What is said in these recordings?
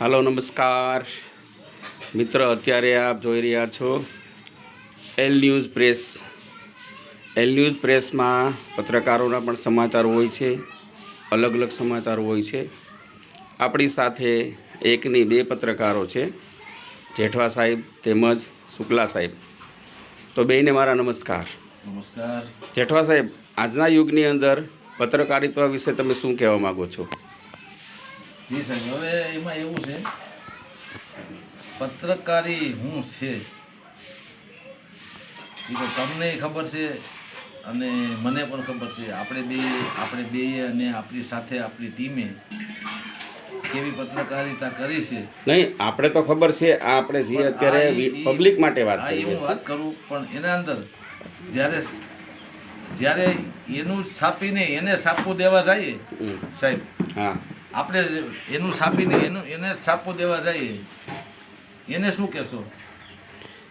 હાલો નમસ્કાર. મિત્ર અત્યારે આપ જોઈ રહ્યા છો L news press L news પ્રેસમાં પત્રકારોના પણ સમાચાર હોય છે અલગ અલગ સમાચાર હોય છે. આપણી સાથે એકની બે પત્રકારો છે જેઠવા સાહેબ તેમજ શુક્લા સાહેબ. તો બેયને મારા નમસ્કાર. નમસ્કાર. જેઠવા સાહેબ આજના યુગની અંદર પત્રકારિત્વ વિશે તમે શું કહેવા માગો છો? જી સાહેબ હવે એમાં એવું છે પત્રકારી હું છે? એ તો તમને ખબર છે અને મને પણ ખબર છે. આપણે બે આપણે બે અને આપણી સાથે આપણી ટીમે કેવી પત્રકારિતા કરી છે. નહીં આપણે તો ખબર છે આ આપણે જે અત્યારે પબ્લિક માટે વાત કરી હું વાત કરું પણ એના અંદર જ્યારે જ્યારે એનું છાપીને એને છાપવું દેવા જઈએ સાહેબ હા. આપણે એનું છાપીને એનું એને છાપો દેવા જઈએ. એને શું કહેશો?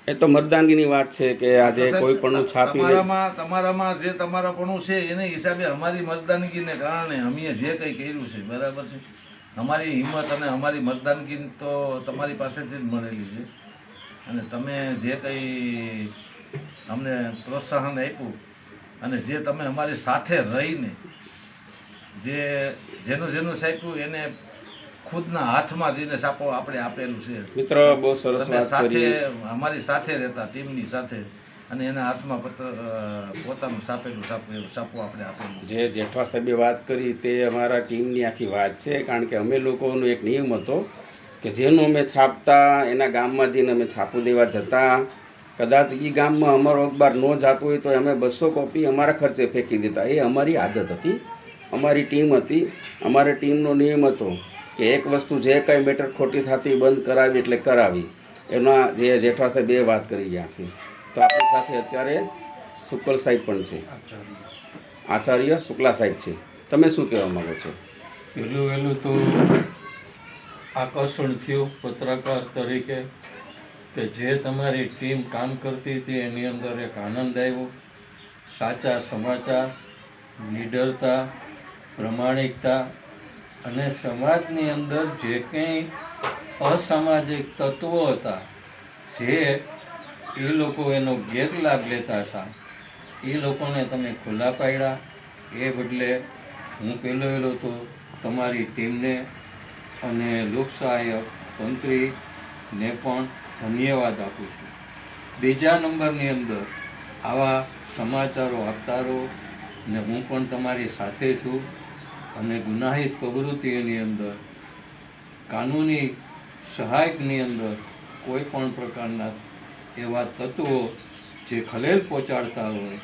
એ તો મરદાનગીની વાત છે કે આજે કોઈ પણ છાપી તમારામાં તમારામાં જે તમારાપણું છે એને હિસાબે અમારી મરદાનગીને કારણે અમે જે કંઈ કર્યું છે બરાબર છે? અમારી હિંમત અને અમારી મરદાનગી તો તમારી પાસેથી જ મળેલી છે. અને તમે જે કંઈ અમને પ્રોત્સાહન આપ્યું અને જે તમે અમારી સાથે રહીને જે જેનું જેનું છાપ્યું એને ખુદના હાથમાં જઈને સાપો આપણે આપેલું છે. મિત્રો બહુ સરસ વાત સાથે અમારી સાથે રહેતા ટીમની સાથે અને એના હાથમાં પત્ર પોતાનું સાપેલું છાપેલું સાપો આપણે આપેલું જે જેઠવા સાહેબે વાત કરી તે અમારા ટીમની આખી વાત છે કારણ કે અમે લોકોનો એક નિયમ હતો કે જેનું અમે છાપતા એના ગામમાં જઈને અમે છાપું દેવા જતા. કદાચ એ ગામમાં અમારો અખબાર ન જાતો હોય તો અમે બસો કોપી અમારા ખર્ચે ફેંકી દેતા. એ અમારી આદત હતી. અમારી ટીમ હતી. અમારે ટીમનો નિયમ હતો કે એક વસ્તુ જે કાંઈ મેટર ખોટી થતી બંધ કરાવી એટલે કરાવી. એના જે જેઠા સાહેબ એ વાત કરી ગયા છે. તો આપણી સાથે અત્યારે શુક્લ સાહેબ પણ છે. આચાર્ય શુક્લા સાહેબ છે. તમે શું કહેવા માગો છો? પહેલું વહેલું તો આકર્ષણ થયું પત્રકાર તરીકે કે જે તમારી ટીમ કામ કરતી હતી એની અંદર એક આનંદ આવ્યો. સાચા સમાચાર, નિડરતા પ્રમાણિકતા અને સમાજની અંદર જે કંઈ અસામાજિક તત્વો હતા, જે એ લોકો એનો ગેરલાભ લેતા હતા, એ લોકોને તમે ખુલ્લા પાડ્યા. એ બદલે હું પહેલો વહેલો તો તમારી ટીમને અને લોકસહાયક મંત્રીને પણ ધન્યવાદ આપું છું. બીજા નંબરની અંદર આવા સમાચારો આપતા રહો ને હું પણ તમારી સાથે છું. અને ગુનાહિત પ્રવૃત્તિઓની અંદર, કાનૂની સહાયકની અંદર કોઈ પણ પ્રકારના એવા તત્વો જે ખલેલ પહોંચાડતા હોય,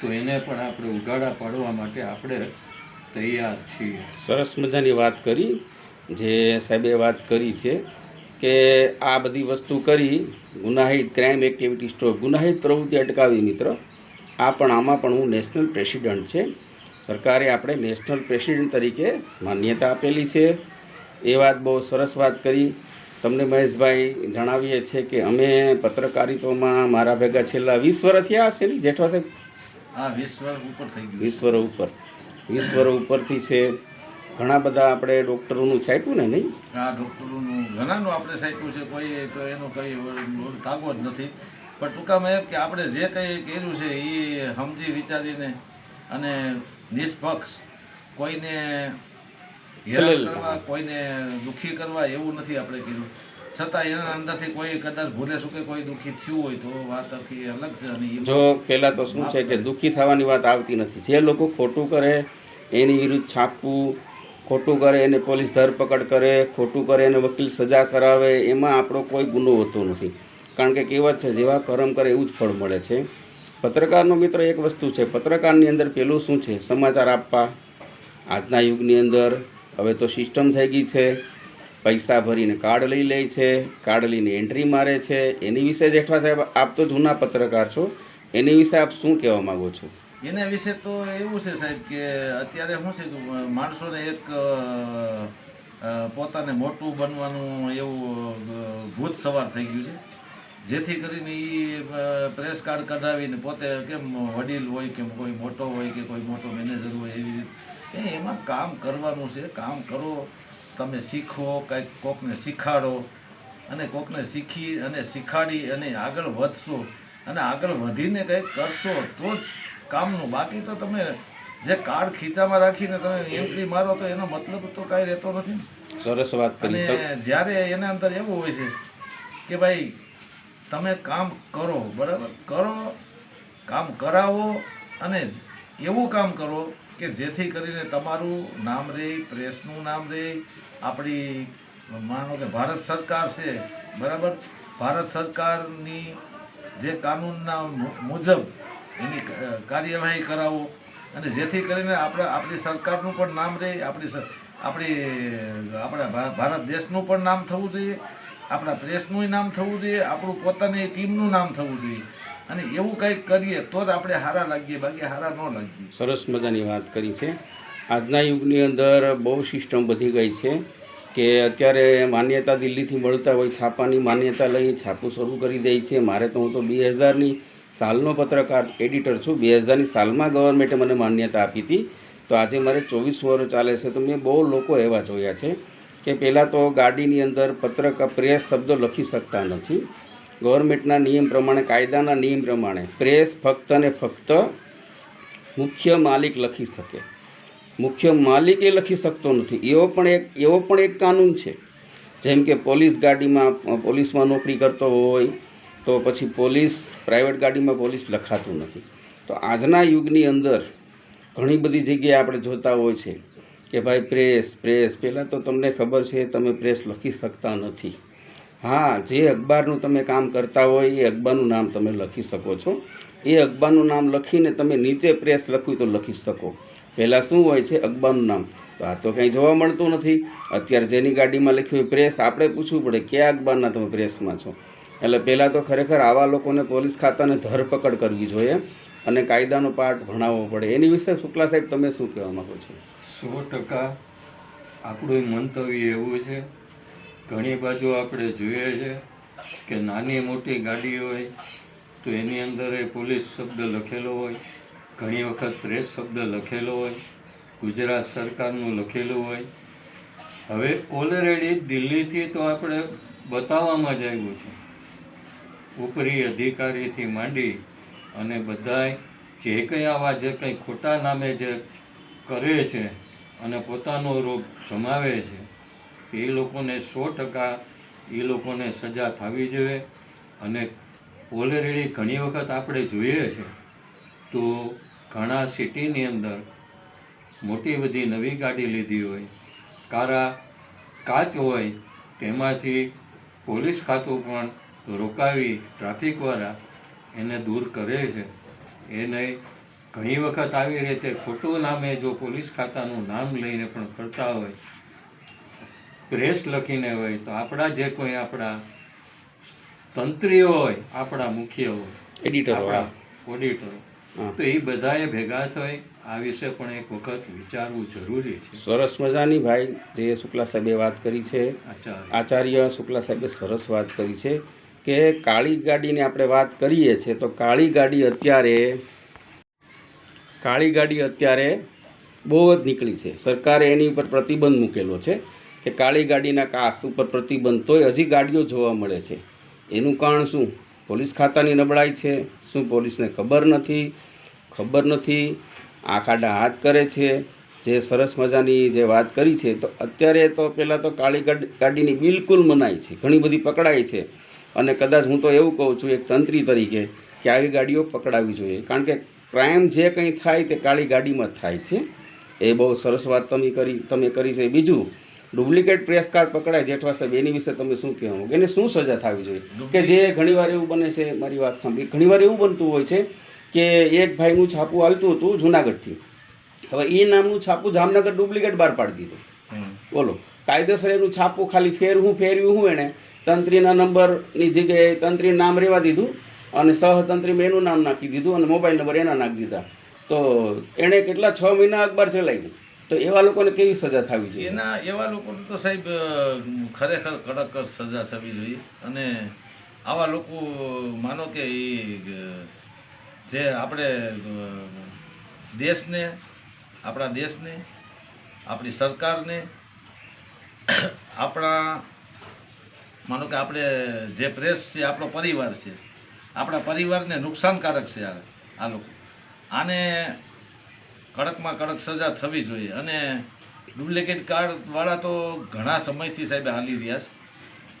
તો એને પણ આપણે ઉગાડા પાડવા માટે આપણે તૈયાર છીએ. સરસ મજાની વાત કરી, જે સાહેબે વાત કરી છે કે આ બધી વસ્તુ કરી, ગુનાહિત ક્રાઇમ એક્ટિવિટી સ્ટોર ગુનાહિત પ્રવૃત્તિ અટકાવી મિત્ર, આ પણ આમાં પણ હું નેશનલ પ્રેસિડન્ટ છે. સરકારે આપણે નેશનલ પ્રેસિડેન્ટ તરીકે માન્યતા આપેલી છે. એ વાત બહુ સરસ વાત કરી. તમને મહેશભાઈ જણાવીએ છીએ કે અમે પત્રકારિત્વમાં મારા ભેગા છેલ્લા વીસ વર્ષ થયા હશે ને જેઠવા સાહેબ? આ વીસ વર્ષ ઉપર થઈ ગયું વીસ વર્ષ ઉપર. વીસ વર્ષ ઉપરથી છે. ઘણા બધા આપણે ડૉક્ટરોનું છાપ્યું ને નહીં? આ ડૉક્ટરોનું ઘણાનું આપણે સાચ્યું છે. કોઈ તો એનો કંઈ તાગો જ નથી. પણ ટૂંકામાં એમ કે આપણે જે કંઈ કર્યું છે એ સમજી વિચારીને અને નિષ્પક્ષ કોઈને હેરાન કરવા કોઈને દુઃખી કરવા એવું નથી આપણે કીધું. છતાં એના અંદરથી કોઈ કદાચ ભૂલે ચૂકે કોઈ દુઃખી થયું હોય તો વાત આખી અલગ છે અને જો પહેલાં તો શું છે કે દુઃખી થવાની વાત આવતી નથી. જે લોકો ખોટું કરે એની વિરુદ્ધ છાપવું ખોટું કરે એને પોલીસ ધરપકડ કરે ખોટું કરે એને વકીલ સજા કરાવે એમાં આપણો કોઈ ગુનો હોતો નથી. કારણ કે કહેવત છે જેવા કર્મ કરે એવું જ ફળ મળે છે. પત્રકારનો મિત્ર એક વસ્તુ છે, પત્રકારની અંદર પેલું શું છે? સમાચાર આપવા. આજના યુગની અંદર હવે તો સિસ્ટમ થઈ ગઈ છે. પૈસા ભરીને કાર્ડ લઈ લે છે કાર્ડ લઈને એન્ટ્રી મારે છે. એની વિશે જેઠવા સાહેબ આપ તો જૂના પત્રકાર છો. એની વિશે આપ શું કહેવા માગો છો? એના વિશે તો એવું છે સાહેબ કે અત્યારે શું છે માણસોને એક પોતાને મોટું બનવાનું એવું ભૂત સવાર થઈ ગયું છે. જેથી કરીને એ પ્રેસ કાર્ડ કઢાવીને પોતે કેમ વડીલ હોય કે કોઈ મોટો હોય કે કોઈ મોટો મેનેજર હોય એવી રીતે એમાં કામ કરવાનું છે. કામ કરો તમે શીખો કંઈક કોકને શીખાડો અને કોકને શીખી અને શીખાડી અને આગળ વધશો અને આગળ વધીને કંઈક કરશો તો જ કામનું. બાકી તો તમે જે કાર્ડ ખીચામાં રાખીને તમે એન્ટ્રી મારો તો એનો મતલબ તો કાંઈ રહેતો નથી. સરસ વાત અને જ્યારે એના અંદર એવું હોય છે કે ભાઈ તમે કામ કરો, બરાબર? કરો, કામ કરાવો અને એવું કામ કરો કે જેથી કરીને તમારું નામ રહે પ્રેસનું નામ રહે આપણી માનો કે ભારત સરકાર છે, બરાબર? ભારત સરકારની જે કાનૂનના મુજબ એની કાર્યવાહી કરાવો અને જેથી કરીને આપણે, આપણી સરકારનું પણ નામ રહે આપણી આપણી, આપણા ભારત દેશનું પણ નામ થવું જોઈએ. આપણા પ્રેસનું નામ થવું જોઈએ, આપણું પોતાની ટીમનું નામ થવું જોઈએ. અને એવું કંઈક કરીએ તો જ આપણે હારા લાગીએ, બાકી હારા ન લાગીએ. સરસ મજાની વાત કરી છે. આજના યુગની અંદર બહુ સિસ્ટમ વધી ગઈ છે કે અત્યારે માન્યતા દિલ્હીથી મળતા હોય, છાપાની માન્યતા લઈ છાપું શરૂ કરી દે છે. મારે તો હું તો બે હજારની સાલનો પત્રકાર, એડિટર છું. બે હજારની સાલમાં ગવર્મેન્ટે મને માન્યતા આપી હતી. તો આજે મારે ચોવીસ વર્ષ ચાલે છે. તો મેં બહુ લોકો એવા જોયા છે. કે પહેલાં તો ગાડીની અંદર પત્રક પ્રેસ શબ્દો લખી શકતા નથી. ગવર્મેન્ટના નિયમ પ્રમાણે, કાયદાના નિયમ પ્રમાણે પ્રેસ ફક્ત ને ફક્ત મુખ્ય માલિક લખી શકે. મુખ્ય માલિક એ લખી શકતો નથી. એવો પણ એક, એવો પણ એક કાનૂન છે. જેમ કે પોલીસ ગાડીમાં પોલીસમાં નોકરી કરતો હોય, તો પછી પોલીસ, પ્રાઇવેટ ગાડીમાં પોલીસ લખાતું નથી. તો આજના યુગની અંદર ઘણી બધી જગ્યાએ આપણે જોતા હોય છે કે ભાઈ પ્રેસ પ્રેસ પહેલાં તો તમને ખબર છે, તમે પ્રેસ લખી શકતા નથી. હા, જે અખબારનું તમે કામ કરતા હોય, એ અખબારનું નામ તમે લખી શકો છો. એ અખબારનું નામ લખીને તમે નીચે પ્રેસ લખવી તો લખી શકો. પહેલાં શું હોય છે, અખબારનું નામ? તો આ તો કંઈ જોવા મળતું નથી. અત્યારે જેની ગાડીમાં લખ્યું હોય પ્રેસ આપણે પૂછવું પડે, કયા અખબારના તમે પ્રેસમાં છો? એટલે પહેલાં તો ખરેખર આવા લોકોને પોલીસ ખાતાને ધરપકડ કરવી જોઈએ. અને કાયદાનો પાઠ ભણાવવો પડે. એની વિશે શુક્લા સાહેબ, તમે શું કહેવા માગો છો? સો ટકા આપણું મંતવ્ય એવું છે. ઘણી બાજુ આપણે જોઈએ છે કે નાની મોટી ગાડી હોય તો એની અંદર એ પોલીસ શબ્દ લખેલો હોય, ઘણી વખત પ્રેસ શબ્દ લખેલો હોય, ગુજરાત સરકારનું લખેલું હોય. હવે ઓલરેડી દિલ્હીથી તો આપણે બતાવવામાં જ આવ્યું છે. ઉપરી અધિકારીથી માંડી અને બધાય જે કંઈ આવા જે કંઈ ખોટા નામે જે કરે છે અને પોતાનો રોગ જમાવે છે, એ લોકોને સો ટકા એ લોકોને સજા થવી જોઈએ. અને ઓલરેડી ઘણી વખત આપણે જોઈએ છે, તો ઘણા સિટીની અંદર મોટી બધી નવી ગાડી લીધી હોય, કારા કાચ હોય, તેમાંથી પોલીસ ખાતું પણ રોકાવી ટ્રાફિકવાળા એને દૂર કરે છે. એને ઘણી વખત આવી રીતે ખોટું નામે જો પોલીસ ખાતાનું નામ લઈને પણ કરતા હોય પ્રેસ લખીને હોય તો આપણા જે કોઈ આપણા તંત્રીઓ હોય આપણા મુખ્ય હોય એડિટર આપણા ઓડિટરો તો એ બધાએ ભેગા થઈ આ વિશે પણ એક વખત વિચારવું જરૂરી છે. સરસ મજાની ભાઈ જે શુક્લા સાહેબે વાત કરી છે આચાર્ય શુક્લા સાહેબે સરસ વાત કરી છે. કે કાળી ગાડીની આપણે વાત કરીએ છીએ, તો કાળી ગાડી અત્યારે કાળી ગાડી અત્યારે બહુ જ નીકળી છે. સરકારે એની ઉપર પ્રતિબંધ મૂકેલો છે કે કાળી ગાડીના કાસ ઉપર પ્રતિબંધ તોય હજી ગાડીઓ જોવા મળે છે. એનું કારણ શું? પોલીસ ખાતાની નબળાઈ છે. શું પોલીસને ખબર નથી? ખબર નથી. આખાડા હાથ કરે છે. જે સરસ મજાની જે વાત કરી છે, તો અત્યારે તો પહેલાં તો કાળી ગાડી, ગાડીની બિલકુલ મનાઈ છે. ઘણી બધી પકડાય છે. અને કદાચ હું તો એવું કહું છું એક તંત્રી તરીકે કે આવી ગાડીઓ પકડાવી જોઈએ. કારણ કે ક્રાઇમ જે કંઈ થાય તે કાળી ગાડીમાં જ થાય છે. એ બહુ સરસ વાત તમે કરી તમે કરી છે. બીજું ડુપ્લિકેટ પ્રેસ કાર્ડ પકડાય જેઠવા સાહેબ એની વિશે તમે શું કહેવા એને શું સજા થવી જોઈએ? કે જે ઘણીવાર એવું બને છે મારી વાત સાંભળી. ઘણીવાર એવું બનતું હોય છે કે એક ભાઈનું છાપું હાલતું હતું જુનાગઢથી. હવે એ નામનું છાપું જામનગર ડુપ્લિકેટ બહાર પાડી દીધું. બોલો કાયદેસર એનું છાપું ખાલી ફેરવું ફેરવ્યું હું એણે તંત્રીના નંબરની જગ્યાએ તંત્રી નામ રહેવા દીધું અને સહતંત્રીમાં એનું નામ નાખી દીધું અને મોબાઈલ નંબર એના નાખી દીધા. તો એણે કેટલા છ મહિના અખબાર ચલાવ્યું? તો એવા લોકોને કેવી સજા થવી જોઈએ? એના, એવા લોકોને તો સાહેબ ખરેખર કડક સજા થવી જોઈએ. અને આવા લોકો, માનો કે એ જે આપણે દેશને, આપણા દેશને, આપણી સરકારને, આપણા માનો કે આપણે જે પ્રેસ છે, આપણો પરિવાર છે. આપણા પરિવારને નુકસાનકારક છે આ લોકો. આને કડકમાં કડક સજા થવી જોઈએ. અને ડુપ્લિકેટ કાર્ડવાળા તો ઘણા સમયથી સાહેબ હાલી રહ્યા છે.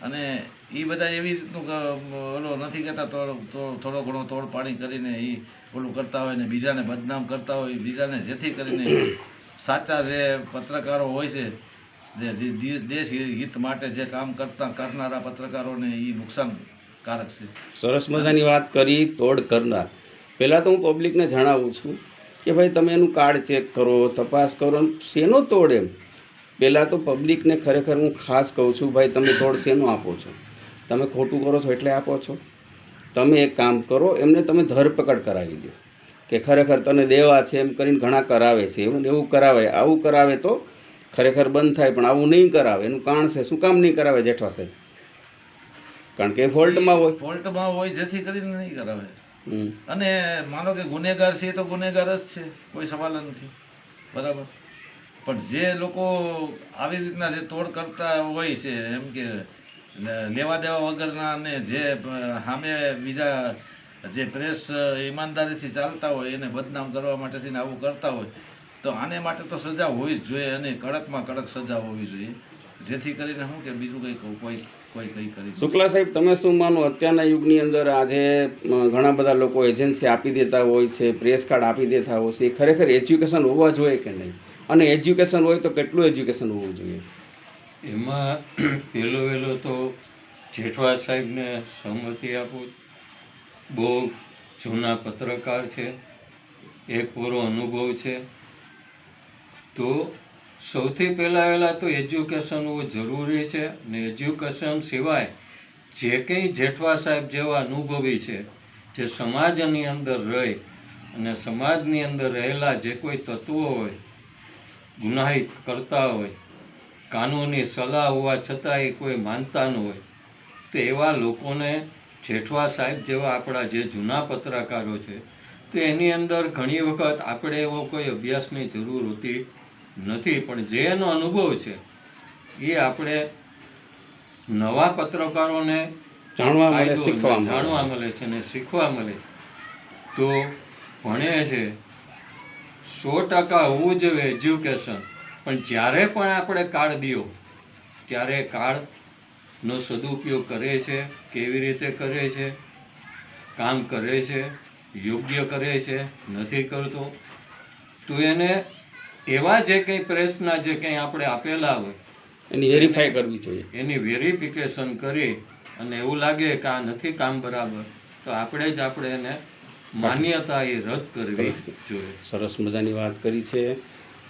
અને એ બધા એવી રીતનું ઓલો નથી કહેતા, તો થોડો ઘણો તોડ પાણી કરીને એ ઓલું કરતા હોય ને બીજાને બદનામ કરતા હોય, બીજાને જેથી કરીને સાચા જે પત્રકારો હોય છે દેશ હિત માટે જે કામ કરતા કરનારા પત્રકારોને એ નુકસાનકારક છે. સરસ મજાની વાત કરી, તોડ કરનાર. પહેલાં તો હું પબ્લિકને જણાવું છું કે ભાઈ તમે એનું કાર્ડ ચેક કરો, તપાસ કરો શેનો તોડ એમ? પહેલાં તો પબ્લિકને ખરેખર હું ખાસ કહું છું, ભાઈ તમે તોડ શેનો આપો છો? તમે ખોટું કરો છો એટલે આપો છો? તમે એક કામ કરો, એમને તમે ધરપકડ કરાવી દો. કે ખરેખર તને દેવા છે એમ કરીને ઘણા કરાવે છે, એવું ને એવું કરાવે આવું કરાવે તો ખરેખર બંધ થાય પણ આવું નહીં કરાવે. એનું કારણ છે શું કામ નહીં કરાવે જેઠવા સાહેબ? કારણ કે ફોલ્ટમાં હોય. ફોલ્ટમાં હોય જેથી કરીને નહીં કરાવે. અને માનો કે ગુનેગાર છે તો ગુનેગાર જ છે કોઈ સવાલ નથી. બરાબર? પણ જે લોકો આવી રીતના જે તોડ કરતા હોય છે એમ કે લેવા દેવા વગરના અને જે સામે બીજા જે પ્રેસ ઈમાનદારીથી ચાલતા હોય એને બદનામ કરવા માટે થઈને આવું કરતા હોય તો આને માટે તો સજા હોવી જ જોઈએ અને કડકમાં કડક સજા હોવી જોઈએ. જેથી કરીને શું કે બીજું કંઈ કોઈ કોઈ કંઈ કરી શકે. શુક્લા સાહેબ તમે શું માનો? અત્યારના યુગની અંદર આજે ઘણા બધા લોકો એજન્સી આપી દેતા હોય છે પ્રેસ કાર્ડ આપી દેતા હોય છે. એ ખરેખર એજ્યુકેશન હોવા જોઈએ કે નહીં? અને એજ્યુકેશન હોય તો કેટલું એજ્યુકેશન હોવું જોઈએ? એમાં પહેલો વહેલો તો જેઠવા સાહેબને સહમતિ આપું. બહુ જૂના પત્રકાર છે. એક પૂરો અનુભવ છે. તો સૌથી પહેલાં વહેલાં તો એજ્યુકેશન હોવું જરૂરી છે ને એજ્યુકેશન સિવાય જે કંઈ જેઠવા સાહેબ જેવા અનુભવી છે, જે સમાજની અંદર રહી અને સમાજની અંદર રહેલા જે કોઈ તત્વો હોય, ગુનાહિત કરતા હોય, કાનૂની સલાહ હોવા છતાં એ કોઈ માનતા ન હોય, તો એવા લોકોને જેઠવા સાહેબ જેવા આપણા જે જૂના પત્રકારો છે, તો એની અંદર ઘણી વખત આપણે એવો કોઈ અભ્યાસની જરૂર હોતી નથી પણ જે એનો અનુભવ છે એ આપણે નવા પત્રકારોને જાણવા મળે શીખવા જાણવા મળે છે અને શીખવા મળે તો ભણે છે સો ટકા હોવું જોઈએ એજ્યુકેશન પણ જ્યારે પણ આપણે કાર્ડ દો ત્યારે કાર્ડનો સદુપયોગ કરે છે કેવી રીતે કરે છે કામ કરે છે યોગ્ય કરે છે નથી કરતો તો એને એવા જે કંઈ પ્રેસના જે કંઈ આપણે આપેલા હોય એની વેરીફાઈ કરવી જોઈએ. એની વેરિફિકેશન કરી અને એવું લાગે કે આ નથી કામ બરાબર તો આપણે જ આપણે એને માન્યતા એ રદ કરવી જોઈએ. સરસ મજાની વાત કરી છે.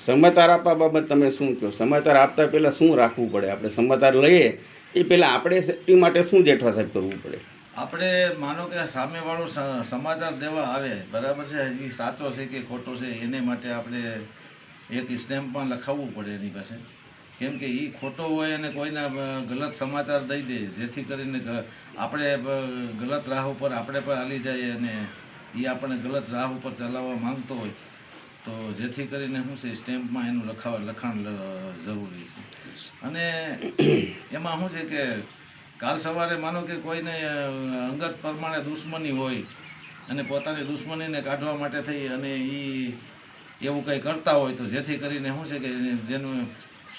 સમાચાર આપવા બાબત તમે શું કહો? સમાચાર આપતા પહેલાં શું રાખવું પડે? આપણે સમાચાર લઈએ એ પહેલાં આપણે સેફટી માટે શું જેઠવા સાહેબ કરવું પડે? આપણે માનો કે સામેવાળો સ- સમાચાર દેવા આવે બરાબર છે? હજી સાચો છે કે ખોટો છે એને માટે આપણે એક સ્ટેમ્પમાં લખાવવું પડે એની પાસે. કેમ કે એ ખોટો હોય અને કોઈના ગલત સમાચાર દઈ દે. જેથી કરીને આપણે ગલત રાહ ઉપર આપણે પણ હાલી જઈએ અને એ આપણને ગલત રાહ ઉપર ચલાવવા માંગતો હોય. તો જેથી કરીને શું છે સ્ટેમ્પમાં એનું લખાવ લખાણ જરૂરી છે. અને એમાં શું છે કે કાલ સવારે માનો કે કોઈને અંગત પ્રમાણે દુશ્મની હોય અને પોતાની દુશ્મનીને કાઢવા માટે થઈ અને એ એવું કંઈ કરતા હોય તો જેથી કરીને શું છે કે જેનું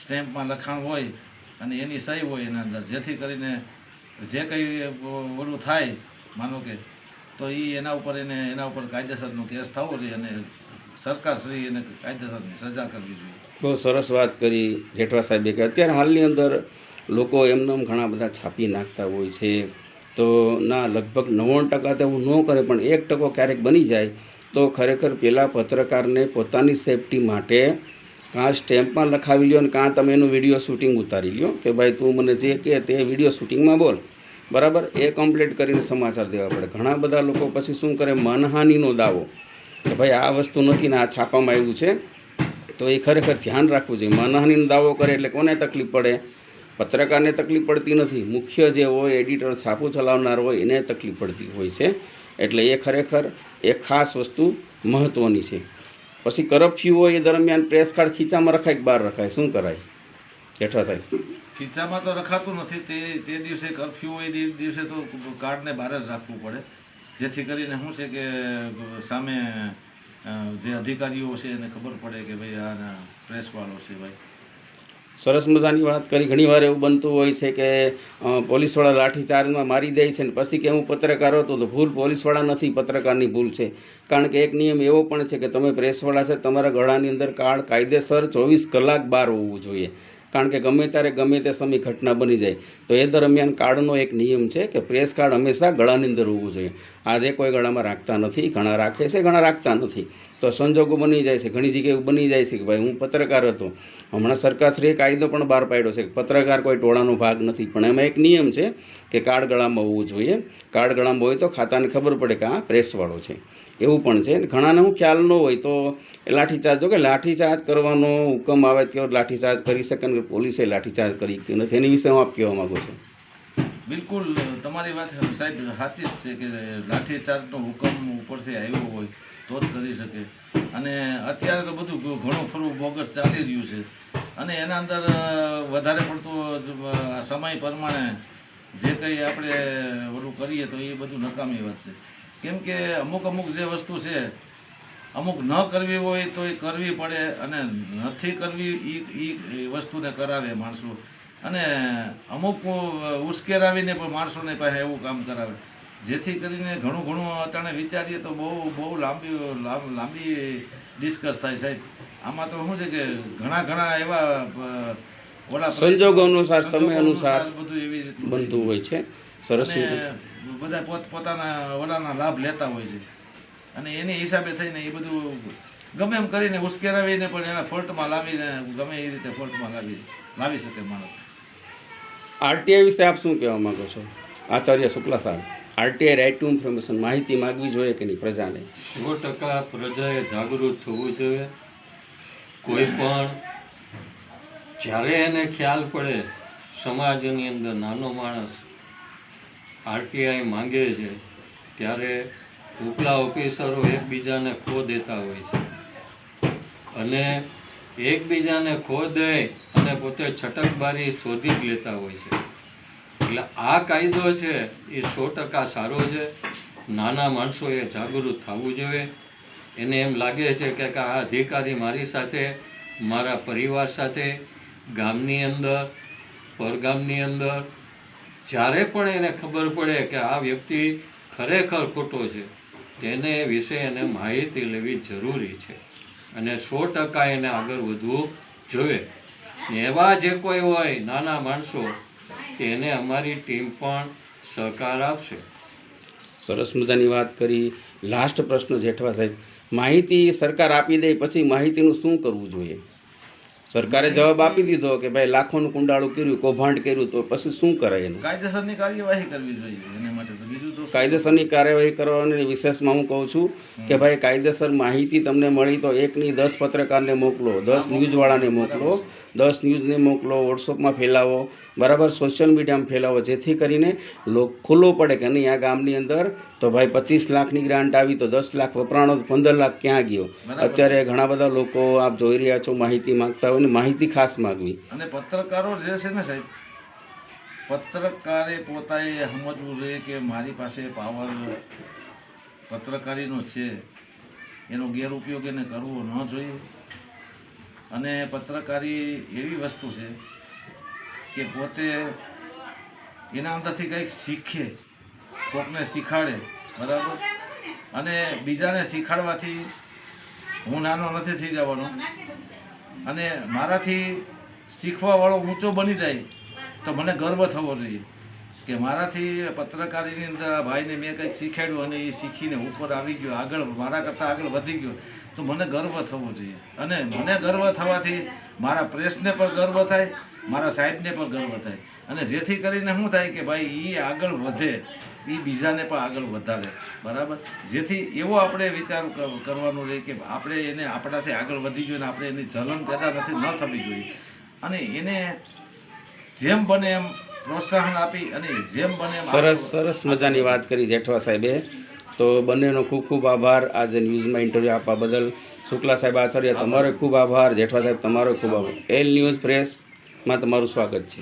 સ્ટેમ્પમાં લખાણ હોય અને એની સહી હોય એના અંદર. જેથી કરીને જે કંઈ ઓલું થાય, માનો કે, તો એ એના ઉપર એને, એના ઉપર કાયદેસરનો કેસ થવો જોઈએ અને સરકારશ્રી એને કાયદેસરની સજા કરવી જોઈએ. બહુ સરસ વાત કરી જેઠવા સાહેબે કે અત્યારે હાલની અંદર લોકો એમને ઘણા બધા છાપી નાખતા હોય છે. તો ના, લગભગ નવ્વાણું ટકા તો એવું ન કરે, પણ એક ટકો ક્યારેક બની જાય. તો ખરેખર પેલા પત્રકારને પોતાની સેફટી માટે કાં સ્ટેમ્પમાં લખાવી લ્યો અને કાં તમે એનું વીડિયો શૂટિંગ ઉતારી લ્યો કે ભાઈ તું મને જે કહે તે વીડિયો શૂટિંગમાં બોલ. બરાબર? એ કમ્પ્લીટ કરીને સમાચાર દેવા પડે. ઘણા બધા લોકો પછી શું કરે? માનહાનિનો દાવો કે ભાઈ આ વસ્તુ નથી ને આ છાપામાં આવ્યું છે. તો એ ખરેખર ધ્યાન રાખવું જોઈએ. માનહાનિનો દાવો કરે એટલે કોને તકલીફ પડે? પત્રકારને તકલીફ પડતી નથી. મુખ્ય જે હોય એડિટર છાપું ચલાવનાર હોય, એને તકલીફ પડતી હોય છે. એટલે એ ખરેખર એક ખાસ વસ્તુ મહત્ત્વની છે. પછી કરફ્યુ હોય એ દરમિયાન પ્રેસ કાર્ડ ખીચામાં રખાય કે બહાર રખાય? શું કરાય? જેઠા સાહેબ. ખીચામાં તો રખાતું નથી. તે તે દિવસે કરફ્યુ હોય, તે દિવસે તો કાર્ડને બહાર જ રાખવું પડે. જેથી કરીને શું છે કે, સામે જે અધિકારીઓ છે એને ખબર પડે કે ભાઈ આ પ્રેસવાળો છે ભાઈ. સરસ મજાની વાત કરી. ઘણીવાર એવું બનતું હોય છે કે પોલીસવાળા લાઠીચાર્જમાં મારી દે છે ને પછી કે હું પત્રકાર હતો તો ભૂલ પોલીસવાળા નથી, પત્રકારની ભૂલ છે. કારણ કે એક નિયમ એવો પણ છે કે તમે પ્રેસવાળા છે, તમારા ગળાની અંદર કાર્ડ કાયદેસર ચોવીસ કલાક બહાર હોવું જોઈએ. કારણ કે ગમે ત્યારે ગમે તે સમય ઘટના બની જાય, તો એ દરમિયાન કાર્ડનો એક નિયમ છે કે પ્રેસ કાર્ડ હંમેશા ગળાની અંદર હોવું જોઈએ. આજે કોઈ ગળામાં રાખતા નથી, ઘણા રાખે છે, ઘણા રાખતા નથી. તો સંજોગો બની જાય છે, ઘણી જગ્યાએ એવું બની જાય છે કે ભાઈ હું પત્રકાર હતો. હમણાં સરકારશ્રીએ કાયદો પણ બહાર પાડ્યો છે કે પત્રકાર કોઈ ટોળાનો ભાગ નથી, પણ એમાં એક નિયમ છે કે કાર્ડ ગળામાં હોવું જોઈએ. કાર્ડ ગળામાં હોય તો ખાતાને ખબર પડે કે આ પ્રેસવાળો છે. એવું પણ છે. ઘણાને હું ખ્યાલ ન હોય તો એ લાઠીચાર્જ જો કે લાઠીચાર્જ કરવાનો હુકમ આવે ત્યારે લાઠીચાર્જ કરી શકે ને પોલીસે લાઠીચાર્જ કરી કે નથી, એની વિશે હું આપ કહેવા માગું છું. બિલકુલ, તમારી વાત સાહેબ સાચી જ છે કે લાઠીચાર્જનો હુકમ ઉપરથી આવ્યો હોય તો જ કરી શકે. અને અત્યારે તો બધું ઘણું ખરું બોગસ ચાલી રહ્યું છે. અને એના અંદર વધારે પડતો સમય પ્રમાણે જે કંઈ આપણે ઓલું કરીએ તો એ બધું નકામી વાત છે. કેમ કે અમુક અમુક જે વસ્તુ છે અમુક ન કરવી હોય તો એ કરવી પડે અને નથી કરવી એ એ વસ્તુને કરાવે માણસો. અને અમુક ઉશ્કેરાવીને પણ માણસોને પાસે એવું કામ કરાવે. જેથી કરીને ઘણું ઘણું અટાણે વિચારીએ તો બહુ બહુ લાંબી લાંબ- ડિસ્કસ થાય સાહેબ. આમાં તો શું છે કે ઘણા ઘણા એવા ઓલા સંજોગો અનુસાર, સમય અનુસાર બધું એવી બનતું હોય છે. સરસ બધા પોત પોતાના વડાના લાભ લેતા હોય છે. અને એની હિસાબે થઈને એ બધું ગમે એમ કરીને ઉશ્કેરાવીને પણ એના ફોલ્ટમાં લાવીને ગમે એ રીતે ફોલ્ટમાં લાવી લાવી શકે માણસ. આરટીઆઈ વિશે આપ શું કહેવા માગો છો? આચાર્ય શુક્લા સાહેબ આરટીઆઈ રાઇટ ટુ ઇન્ફોર્મેશન માહિતી માગવી જોઈએ કે નહીં પ્રજાને? સો ટકા પ્રજાએ જાગૃત થવું જોઈએ. કોઈ પણ જ્યારે એને ખ્યાલ પડે સમાજની અંદર નાનો માણસ આરટીઆઈ માંગે છે, ત્યારે ઉપલા ઓફિસરો એકબીજાને ખો દેતા હોય છે. અને એકબીજાને ખો દે અને પોતે છટકબારી શોધી જ લેતા હોય છે. એટલે આ કાયદો છે, એ સો ટકા સારો છે. નાના માણસોએ જાગૃત થવું જોઈએ. એને એમ લાગે છે કે કે આ અધિકારી મારી સાથે, મારા પરિવાર સાથે, ગામની અંદર, પરગામની અંદર જ્યારે પણ એને ખબર પડે કે આ વ્યક્તિ ખરેખર ખોટો છે, તેને વિશે એને માહિતી લેવી જરૂરી છે. અને સો ટકા એને આગળ વધવું જોઈએ. એવા જે કોઈ હોય, નાના માણસો, તેને અમારી ટીમ પણ સહકાર આપશે. સરસ મજાની વાત કરી. લાસ્ટ પ્રશ્ન જેઠવા સાહેબ. માહિતી સરકાર આપી દે, પછી માહિતીનું શું કરવું જોઈએ? સરકારે જવાબ આપી દીધો કે ભાઈ લાખોનું કુંડાળું કર્યું કૌભાંડ કર્યું તો પછી શું કરાય એનું કાયદેસરની કાર્યવાહી કરવી જોઈએ એને માટે? કાયદેસરની કાર્યવાહી કરવાની વિશેષમાં હું કહું છું કે ભાઈ કાયદેસર માહિતી તમને મળી તો એકની દસ પત્રકારને મોકલો દસ ન્યૂઝવાળાને મોકલો. દસ ન્યૂઝને મોકલો વોટ્સઅપમાં ફેલાવો બરાબર સોશિયલ મીડિયામાં ફેલાવો જેથી કરીને લોક ખુલ્લો પડે કે નહીં આ ગામની અંદર. તો ભાઈ પચીસ લાખની ગ્રાન્ટ આવી તો દસ લાખ વપરાણો તો પંદર લાખ ક્યાં ગયો? અત્યારે ઘણા બધા લોકો આપ જોઈ રહ્યા છો માહિતી માગતા હોય ને માહિતી ખાસ માગવી. અને પત્રકારો જે છે ને સાહેબ પત્રકારે પોતાએ સમજવું જોઈએ કે મારી પાસે પાવર પત્રકારીનો છે. એનો ગેરઉપયોગ એને કરવો ન જોઈએ. અને પત્રકારી એવી વસ્તુ છે કે પોતે એના અંદરથી કંઈક શીખે, કોકને શીખાડે, બરાબર? અને બીજાને શીખાડવાથી હું નાનો નથી થઈ જવાનો. અને મારાથી શીખવાવાળો ઊંચો બની જાય. તો મને ગર્વ થવો જોઈએ કે મારાથી પત્રકારીની અંદર આ ભાઈને મેં કંઈક શીખવાડ્યું અને એ શીખીને ઉપર આવી ગયો, આગળ, મારા કરતાં આગળ વધી ગયો, તો મને ગર્વ થવો જોઈએ. અને મને ગર્વ થવાથી મારા પ્રેસને પણ ગર્વ થાય, મારા સાહેબને પણ ગર્વ થાય. અને જેથી કરીને શું થાય કે ભાઈ એ આગળ વધે એ બીજાને પણ આગળ વધારે. બરાબર? જેથી એવો આપણે વિચાર કરવાનો છે કે આપણે એને આપણાથી આગળ વધી જોઈએ આપણે એની જલન પેદા નથી, ન થવી જોઈએ. અને એને જેમ બને એમ પ્રોત્સાહન આપી અને જેમ બને એમ સરસ સરસ મજાની વાત કરી જેઠવા સાહેબે. તો બંનેનો ખૂબ ખૂબ આભાર. આજે ન્યૂઝમાં ઇન્ટરવ્યૂ આપવા બદલ. શુક્લા સાહેબ આચાર્ય તમારો ખૂબ આભાર. જેઠવા સાહેબ તમારો ખૂબ આભાર. એલ ન્યૂઝ પ્રેસમાં તમારું સ્વાગત છે.